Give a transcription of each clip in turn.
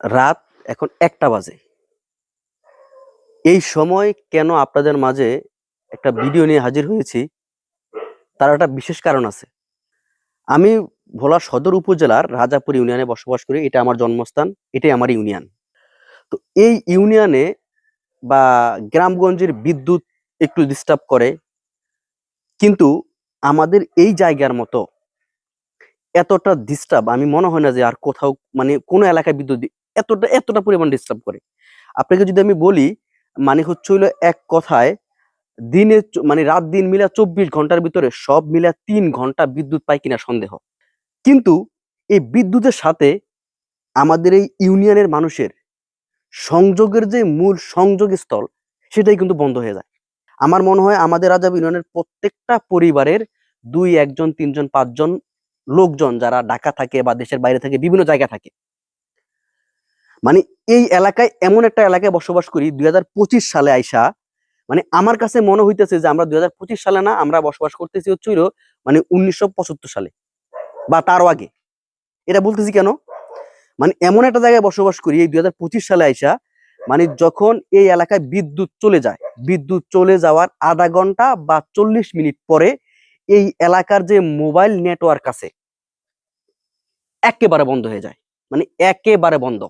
রাত এখন একটা বাজে। এই সময় কেন আপনাদের মাঝে একটা ভিডিও নিয়ে হাজির হয়েছি, তার একটা বিশেষ কারণ আছে। আমি ভোলা সদর উপজেলার রাজাপুর ইউনিয়নে বসবাস করি, এটা আমার জন্মস্থান, এটাই আমার ইউনিয়ন। তো এই ইউনিয়নে বা গ্রামগঞ্জের বিদ্যুৎ একটু ডিস্টার্ব করে, কিন্তু আমাদের এই জায়গার মতো এতটা ডিস্টার্ব আমি মনে হয় না যে আর কোথাও মানে কোনো এলাকায় বিদ্যুৎ এতটা এতটা পরিমাণ ডিস্টার্ব করে। আপনাকে যদি আমি বলি মানে হচ্ছে হইল এক কথায়, দিনে মানে রাত দিন মিলা চব্বিশ ঘণ্টার ভিতরে সব মিলা তিন ঘণ্টা বিদ্যুৎ পাই কিনা সন্দেহ। কিন্তু এই বিদ্যুতের সাথে আমাদের এই ইউনিয়নের মানুষের সংযোগের যে মূল সংযোগ স্থল, সেটাই কিন্তু বন্ধ হয়ে যায়। আমার মনে হয় আমাদের রাজাব ইউনিয়নের প্রত্যেকটা পরিবারের দুই একজন, তিনজন, পাঁচজন লোকজন যারা ঢাকা থাকে বা দেশের বাইরে থাকে, বিভিন্ন জায়গায় থাকে মানে এই এলাকায় এমন একটা এলাকায় বসবাস করি, দুই হাজার পঁচিশ সালে আইসা মানে আমার কাছে মনে হইতেছে যে আমরা দুই হাজার পঁচিশ সালে না, আমরা বসবাস করতেছি হচ্ছে মানে উনিশশো পঁচাত্তর সালে বা তারও আগে। এটা বলতেছি কেন? মানে এমন একটা জায়গায় বসবাস করি, এই দুই হাজার পঁচিশ সালে আইসা মানে যখন এই এলাকায় বিদ্যুৎ চলে যায়, বিদ্যুৎ চলে যাওয়ার আধা ঘণ্টা বা চল্লিশ মিনিট পরে এই এলাকার যে মোবাইল নেটওয়ার্ক আছে, একেবারে বন্ধ হয়ে যায়। মানে একেবারে বন্ধ।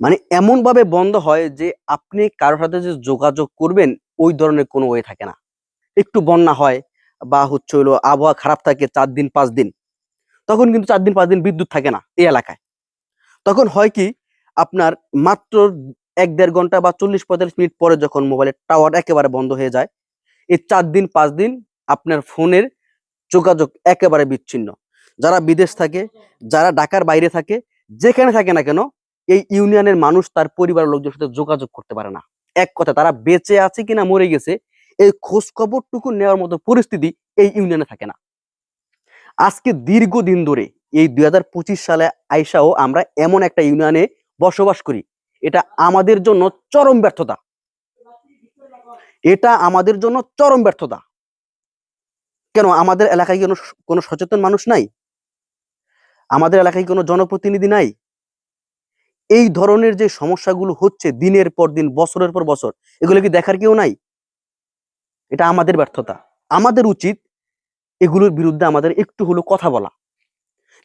মানে এমন ভাবে বন্ধ হয় যে আপনি কারোর সাথে যে যোগাযোগ করবেন, ওই ধরনের কোনো ওয়ে থাকে না। একটু বন্যা হয় বা হচ্ছে হলো আবহাওয়া খারাপ থাকে চার দিন, পাঁচ দিন, তখন কিন্তু চার দিন, পাঁচ দিন বিদ্যুৎ থাকে না এই এলাকায়। তখন হয় কি, আপনার মাত্র এক দেড় ঘণ্টা বা চল্লিশ, পঁয়তাল্লিশ মিনিট পরে যখন মোবাইলের টাওয়ার একেবারে বন্ধ হয়ে যায়, এই চার দিন, পাঁচ দিন আপনার ফোনের যোগাযোগ একেবারে বিচ্ছিন্ন। যারা বিদেশ থাকে, যারা ঢাকার বাইরে থাকে, যেখানে থাকে না কেন এই ইউনিয়নের মানুষ তার পরিবারের লোকজনের সাথে যোগাযোগ করতে পারে না। এক কথা, তারা বেঁচে আছে কিনা, মরে গেছে, এই খোঁজ খবরটুকু নেওয়ার মতো পরিস্থিতি এই ইউনিয়নে থাকে না। আজকে দীর্ঘদিন ধরে, এই দুই হাজার পঁচিশ সালে আইসাও আমরা এমন একটা ইউনিয়নে বসবাস করি। এটা আমাদের জন্য চরম ব্যর্থতা। এটা আমাদের জন্য চরম ব্যর্থতা। কেন, আমাদের এলাকায় কোনো কোনো সচেতন মানুষ নাই? আমাদের এলাকায় কোনো জনপ্রতিনিধি নাই? এই ধরনের যে সমস্যাগুলো হচ্ছে দিনের পর দিন, বছরের পর বছর, এগুলো কি দেখার কেউ নাই? এটা আমাদের ব্যর্থতা। আমাদের উচিত এগুলোর বিরুদ্ধে আমাদের একটু হলো কথা বলা।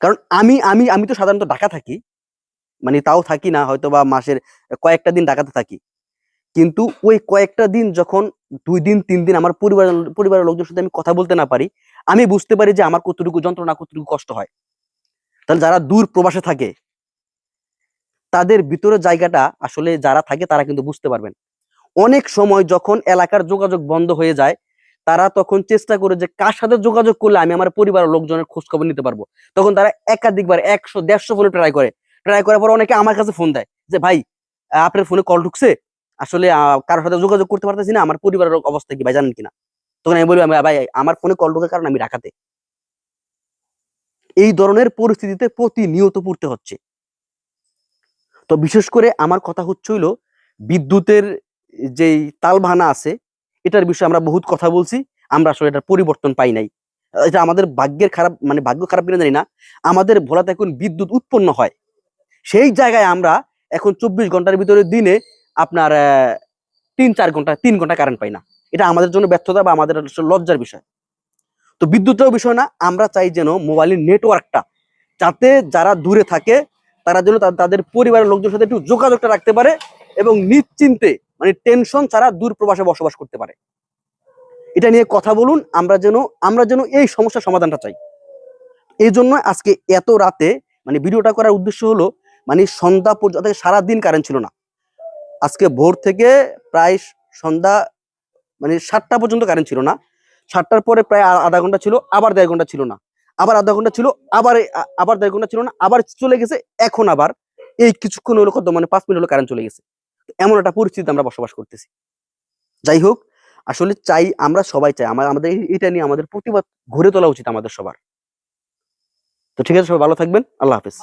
কারণ আমি আমি আমি তো সাধারণত ঢাকা থাকি। মানে তাও থাকি না হয়তো বা মাসের কয়েকটা দিন ঢাকাতে থাকি। কিন্তু ওই কয়েকটা দিন যখন দুই দিন, তিন দিন আমার পরিবারের পরিবারের লোকজনের সাথে আমি কথা বলতে না পারি, আমি বুঝতে পারি যে আমার কতটুকু যন্ত্রণা, কতটুকু কষ্ট হয়। তাহলে যারা দূর প্রবাসে থাকে তাদের ভিতরে জায়গাটা আসলে যারা থাকে তারা কিন্তু বুঝতে পারবেন। অনেক সময় যখন এলাকার যোগাযোগ বন্ধ হয়ে যায়, তারা তখন চেষ্টা করে যে কার সাথে যোগাযোগ করলে আমি আমার পরিবারের লোকজনের খোঁজ খবর নিতে পারব। তখন তারা একাধিকবার একশো, দেড়শো ফোনে ট্রাই করে। ট্রাই করার পর অনেকে আমার কাছে ফোন দেয় যে, ভাই আপনার ফোনে কল ঢুকছে? আসলে কারোর সাথে যোগাযোগ করতে পারতেছি না, আমার পরিবারের অবস্থা কি, ভাই, জানেন কিনা? তখন আমি বলি ভাই, আমার ফোনে কল ঢুকার কারণ আমি ঢাকাতে। এই ধরনের পরিস্থিতিতে প্রতিনিয়ত পড়তে হচ্ছে। তো বিশেষ করে আমার কথা হচ্ছে হইল, বিদ্যুতের যেই তালভানা আছে, এটার বিষয়ে আমরা বহুত কথা বলছি, আমরা আসলে এটার পরিবর্তন পাই নাই। এটা আমাদের ভাগ্যের খারাপ মানে ভাগ্য খারাপ কিনা জানি না, আমাদের ভোলাতে এখন বিদ্যুৎ উৎপন্ন হয়। সেই জায়গায় আমরা এখন চব্বিশ ঘণ্টার ভিতরে দিনে আপনার তিন চার ঘণ্টা, তিন ঘণ্টা কারেন্ট পাই না। এটা আমাদের জন্য ব্যর্থতা বা আমাদের লজ্জার বিষয়। তো বিদ্যুতের বিষয় না, আমরা চাই যেন মোবাইলের নেটওয়ার্কটা যাতে যারা দূরে থাকে তারা যেন তাদের পরিবারের লোকজনের সাথে একটু যোগাযোগটা রাখতে পারে এবং নিশ্চিন্তে মানে টেনশন ছাড়া দূর প্রবাসে বসবাস করতে পারে। এটা নিয়ে কথা বলুন, আমরা যেন আমরা যেন এই সমস্যার সমাধানটা চাই। এই জন্য আজকে এত রাতে মানে ভিডিওটা করার উদ্দেশ্য হলো মানে সন্ধ্যা পর্যন্ত সারা দিন কারেন্ট ছিল না। আজকে ভোর থেকে প্রায় সন্ধ্যা মানে সাতটা পর্যন্ত কারেন্ট ছিল না। সাতটার পরে প্রায় আধা ঘণ্টা ছিল, আবার দেড় ঘণ্টা ছিল না। আবার আধা ঘণ্টা ছিল, আবার আবার দেড় ঘণ্টা ছিল না, আবার চলে গেছে, এখন আবার এই কিছুক্ষণ হলো কত মানে পাঁচ মিনিট হলো কারেন্ট চলে গেছে। এমন একটা পরিস্থিতি আমরা বসবাস করতেছি। যাই হোক, আসলে চাই, আমরা সবাই চাই আমার আমাদের এটা নিয়ে আমাদের প্রতিবাদ ঘুরে তোলা উচিত আমাদের সবার। তো ঠিক আছে, সবাই ভালো থাকবেন, আল্লাহ হাফেজ।